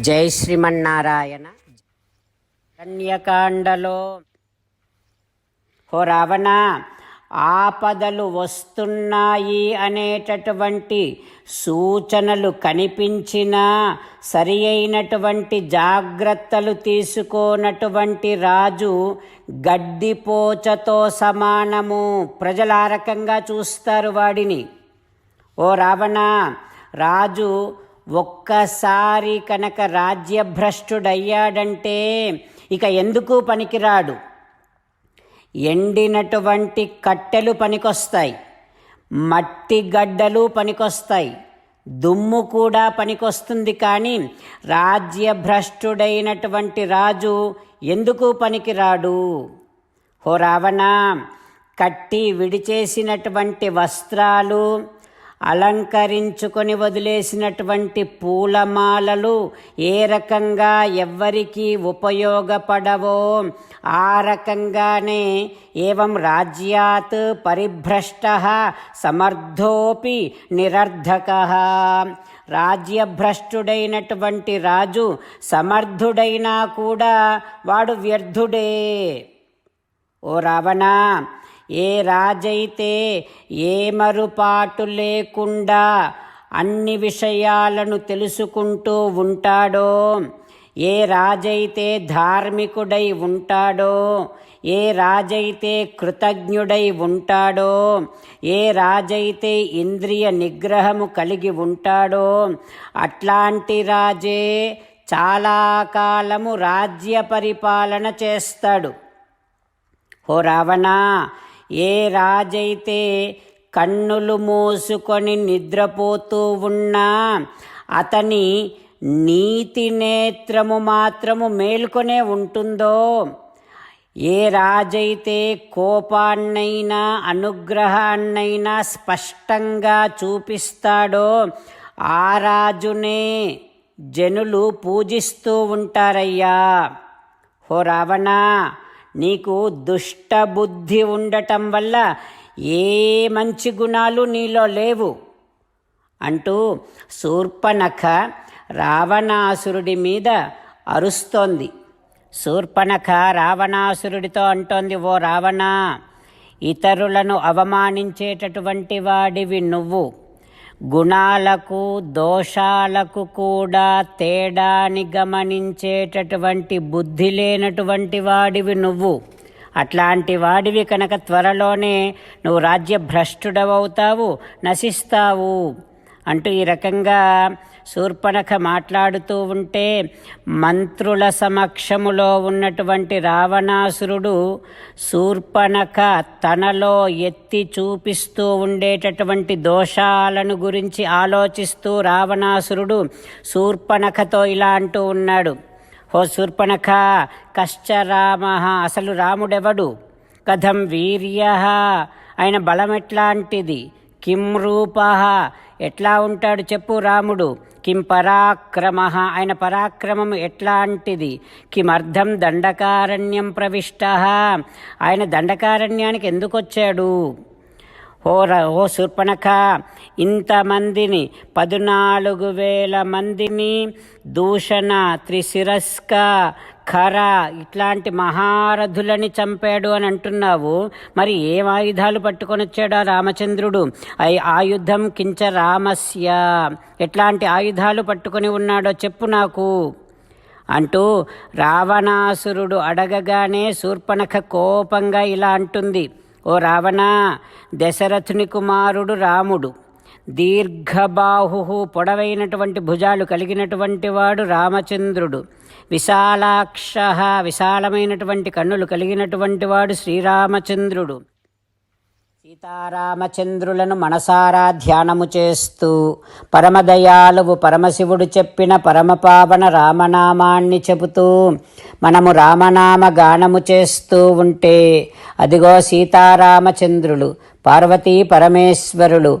జై శ్రీమన్నారాయణ. కన్యకాండలో ఓ రావణ ఆపదలు వస్తున్నాయి అనేటటువంటి సూచనలు కనిపించినా సరి అయినటువంటి జాగ్రత్తలు తీసుకోనటువంటి రాజు గడ్డిపోచతో సమానము. ప్రజలు ఆ రకంగా చూస్తారు వాడిని. ఓ రావణ రాజు ఒక్కసారి కనుక రాజ్యభ్రష్టుడయ్యాడంటే ఇక ఎందుకు పనికిరాడు? ఎండినటువంటి కట్టెలు పనికొస్తాయి మట్టి గడ్డలు పనికొస్తాయి దుమ్ము కూడా పనికొస్తుంది కానీ రాజ్యభ్రష్టుడైనటువంటి రాజు ఎందుకు పనికిరాడు? హో రావణ కట్టి విడిచేసినటువంటి వస్త్రాలు అలంకరించుకొని వదిలేసినటువంటి పూలమాలలు ఏ రకంగా ఎవ్వరికి ఉపయోగపడవో ఆ రకంగానే ఏవం రాజ్యాత్ పరిభ్రష్ట సమర్థోపి నిరర్ధక. రాజ్యభ్రష్టుడైనటువంటి రాజు సమర్థుడైనా కూడా వాడు వ్యర్థుడే. ఓ రావణా ఏ రాజైతే ఏ మరుపాటు లేకుండా అన్ని విషయాలను తెలుసుకుంటూ ఉంటాడో ఏ రాజైతే ధార్మికుడై ఉంటాడో ఏ రాజైతే కృతజ్ఞుడై ఉంటాడో ఏ రాజైతే ఇంద్రియ నిగ్రహము కలిగి ఉంటాడో అట్లాంటి రాజే చాలా కాలము రాజ్య పరిపాలన చేస్తాడు. ఓ రావణా ఏ రాజైతే కన్నులు మూసుకొని నిద్రపోతూ ఉన్నా అతని నీతి నేత్రము మాత్రము మేల్కొనే ఉంటుందో? ఏ రాజైతే కోపాన్నైనా అనుగ్రహాన్నైనా స్పష్టంగా చూపిస్తాడో ఆ రాజునే జనులు పూజిస్తూ ఉంటారయ్యా. హో రావణా నీకు దుష్ట బుద్ధి ఉండటం వల్ల ఏ మంచి గుణాలు నీలో లేవు. అంటూ శూర్పనఖ రావణాసురుడి మీద అరుస్తోంది. శూర్పనఖ రావణాసురుడితో అంటోంది ఓ రావణ ఇతరులను అవమానించేటటువంటి వాడివి నువ్వు. గుణాలకు దోషాలకు కూడా తేడాని గమనించేటటువంటి బుద్ధి లేనటువంటి వాడివి నువ్వు. అట్లాంటి వాడివి కనుక త్వరలోనే నువ్వు రాజ్యభ్రష్టుడవవుతావు నశిస్తావు. అంటూ ఈ రకంగా శూర్పణఖ మాట్లాడుతూ ఉంటే మంత్రుల సమక్షములో ఉన్నటువంటి రావణాసురుడు శూర్పణఖ తనలో ఎత్తి చూపిస్తూ ఉండేటటువంటి దోషాలను గురించి ఆలోచిస్తూ రావణాసురుడు శూర్పణఖతో ఇలా అంటూ ఉన్నాడు. హో శూర్పణఖ కశ్చ రామ అసలు రాముడెవడు? కథం వీర్య. ఆయన బలం ఎట్లాంటిది కిం రూప. ఎట్లా ఉంటాడు చెప్పు రాముడు. కిం పరాక్రమ. ఆయన పరాక్రమం ఎట్లాంటిది? కిమర్థం దండకారణ్యం ప్రవిష్ట. ఆయన దండకారణ్యానికి ఎందుకు వచ్చాడు ఓ ర ఓ శూర్పణఖ ఇంతమందిని పద్నాలుగు వేల మందిని దూషణ త్రిశిరస్క ఖర ఇట్లాంటి మహారథులని చంపాడు అని అంటున్నావు. మరి ఏం ఆయుధాలు పట్టుకొని వచ్చాడా రామచంద్రుడు? అయి ఆయుధం కించ రామస్య. ఎట్లాంటి ఆయుధాలు పట్టుకొని ఉన్నాడో చెప్పు నాకు. అంటూ రావణాసురుడు అడగగానే శూర్పణఖ కోపంగా ఇలా అంటుంది. ఓ రావణ దశరథుని కుమారుడు రాముడు. దీర్ఘబాహు పొడవైనటువంటి భుజాలు కలిగినటువంటి వాడు రామచంద్రుడు. విశాలాక్ష విశాలమైనటువంటి కన్నులు కలిగినటువంటి వాడు శ్రీరామచంద్రుడు. సీతారామచంద్రులను మనసారా ధ్యానము చేస్తూ పరమదయాలువు పరమశివుడు చెప్పిన పరమపావన రామనామాన్ని చెబుతూ మనము రామనామ గానము చేస్తూ ఉంటే అదిగో సీతారామచంద్రులు పార్వతీ పరమేశ్వరులు